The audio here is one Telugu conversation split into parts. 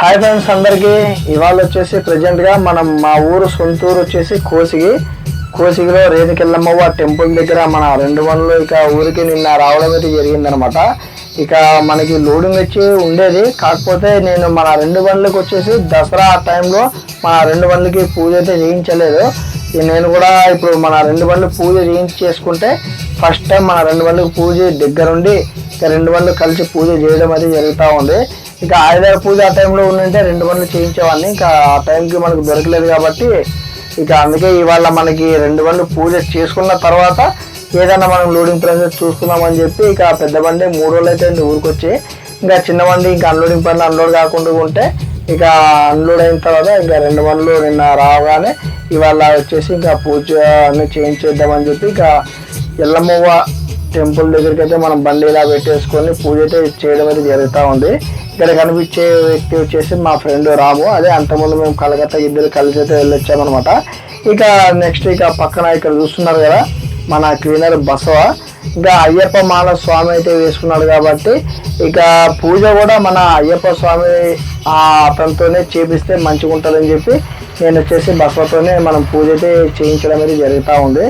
హాయ్ ఫ్రెండ్స్ అందరికీ ఇవాళ వచ్చేసి ప్రజెంట్గా మనం మా ఊరు సొంతూరు వచ్చేసి కోసిగి కోసిగిలో రేణుకెళ్ళమ్మవ్వ టెంపుల్ దగ్గర మన రెండు వన్లు ఇక ఊరికి నిన్న రావడం అయితే జరిగిందనమాట. ఇక మనకి లోడింగ్ వచ్చి ఉండేది. కాకపోతే నేను మన రెండు బండ్లకు వచ్చేసి దసరా టైంలో మన రెండు బండ్లకి పూజ అయితే చేయించలేదు. నేను కూడా ఇప్పుడు మన రెండు బండ్లు పూజ చేయించేసుకుంటే ఫస్ట్ టైం మన రెండు బండ్లకు పూజ దగ్గరుండి ఇక రెండు బండ్లు కలిసి పూజ చేయడం అయితే జరుగుతూ ఉంది. ఇక ఆయుధాల పూజ ఆ టైంలో ఉండింటే రెండు బండ్లు చేయించేవాడిని. ఇంకా ఆ టైంకి మనకు దొరకలేదు కాబట్టి ఇక అందుకే ఇవాళ మనకి రెండు బండ్లు పూజ చేసుకున్న తర్వాత ఏదైనా మనం లోడింగ్ ప్రాసెస్ చూసుకుందామని చెప్పి ఇక పెద్ద బండి మూడు రోజులు అయితే ఊరికి వచ్చి ఇంకా చిన్న బండి ఇంకా అన్లోడింగ్ పనులు అన్లోడ్ కాకుండా ఉంటే ఇక అన్లోడ్ అయిన తర్వాత ఇంకా రెండు బండ్లు నిన్న రాగానే ఇవాళ వచ్చేసి ఇంకా పూజ అన్ని చేయించేద్దామని చెప్పి ఇక ఎల్లమ్మవ్వ టెంపుల్ దగ్గరికి అయితే మనం బండి ఇలా పెట్టేసుకొని పూజ అయితే చేయడం అయితే జరుగుతూ ఉంది. ఇక్కడ కనిపించే వ్యక్తి వచ్చేసి మా ఫ్రెండ్ రాము. అదే అంతకుముందు మేము కలకత్తా ఇద్దరు కలిసి అయితే వెళ్ళొచ్చామన్నమాట. ఇక నెక్స్ట్ ఇక పక్కన ఇక్కడ చూస్తున్నారు కదా మన క్లీనర్ బసవ. ఇంకా అయ్యప్ప మాల స్వామి అయితే వేసుకున్నాడు కాబట్టి ఇక పూజ కూడా మన అయ్యప్ప స్వామి ఆ అతనితోనే చేపిస్తే మంచిగా ఉంటుందని చెప్పి నేను వచ్చేసి బసవతోనే మనం పూజ అయితే చేయించడం అనేది జరుగుతూ ఉంది.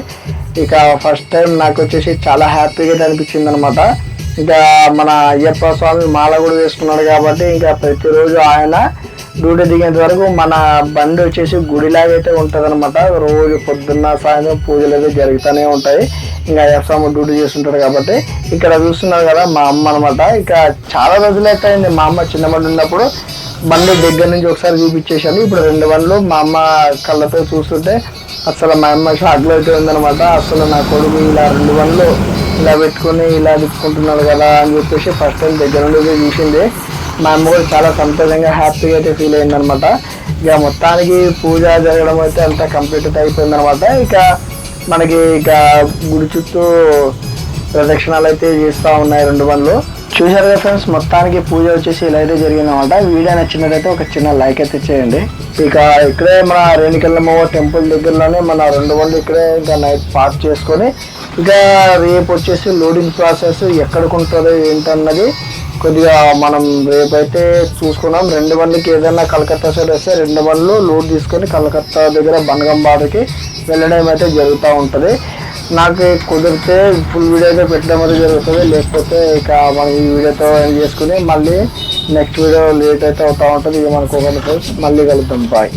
ఇక ఫస్ట్ టైం నాకు వచ్చేసి చాలా హ్యాపీగా అనిపించింది అనమాట ఇంకా మన అయ్యప్ప స్వామి మాల కూడా వేసుకున్నాడు కాబట్టి ఇంకా ప్రతిరోజు ఆయన డ్యూటీ దిగేంత వరకు మన బండి వచ్చేసి గుడిలాగా అయితే ఉంటుంది అనమాట రోజు పొద్దున్న సాయంత్రం పూజలు అయితే జరుగుతూనే ఉంటాయి. ఇంకా అయ్యప్ప స్వామి డ్యూటీ చేస్తుంటాడు కాబట్టి ఇక్కడ చూస్తున్నారు కదా మా అమ్మ అనమాట ఇక చాలా రోజులు అయితే అయింది మా అమ్మ చిన్నబండి ఉన్నప్పుడు. బండి దగ్గర నుంచి ఒకసారి చూపించేశాను. ఇప్పుడు రెండు బండ్లు మా అమ్మ కళ్ళతో చూస్తుంటే అసలు మా అమ్మ షాక్లో అయితే ఉందనమాట అసలు నా కొడుకు ఇలా రెండు వన్లు ఇలా పెట్టుకొని ఇలా తిప్పుకుంటున్నాడు కదా అని చెప్పేసి ఫస్ట్ టైం దగ్గర నుండి చూసింది. మా అమ్మ కూడా చాలా సంతోషంగా హ్యాపీగా అయితే ఫీల్ అయిందనమాట. ఇక మొత్తానికి పూజ జరగడం అయితే అంతా కంప్లీట్ అయిపోయిందనమాట. ఇక మనకి ఇక గుడి చుట్టూ ప్రదక్షిణాలు అయితే చేస్తూ ఉన్నాయి రెండు బండ్లు. చూశారు కదా ఫ్రెండ్స్ మొత్తానికి పూజ వచ్చేసి ఇలా అయితే జరిగిందనమాట వీడియో నచ్చినట్లయితే ఒక చిన్న లైక్ అయితే చేయండి. ఇక ఇక్కడే మన రేణుకెళ్ళమ్మ టెంపుల్ దగ్గరలోనే మన రెండు బండ్లు ఇక్కడే ఇంకా నైట్ పార్క్ చేసుకొని ఇక రేపు వచ్చేసి లోడింగ్ ప్రాసెస్ ఎక్కడికి ఉంటుందో ఏంటన్నది కొద్దిగా మనం రేపైతే చూసుకున్నాం. రెండు బండ్లకి ఏదైనా కలకత్తా సైడ్ వస్తే రెండు బండ్లు లోడ్ తీసుకొని కలకత్తా దగ్గర బనగంబాడుకి వెళ్ళడం అయితే జరుగుతూ ఉంటుంది. నాకు కుదిరితే ఫుల్ వీడియో అయితే పెట్టడం అయితే జరుగుతుంది. లేకపోతే ఇక మనం ఈ వీడియోతో ఎండ్ చేసుకుని మళ్ళీ నెక్స్ట్ వీడియో లేట్ అయితే అవుతూ ఉంటుంది. ఇక మనకు ఒక మళ్ళీ కలుద్దాం. బాయ్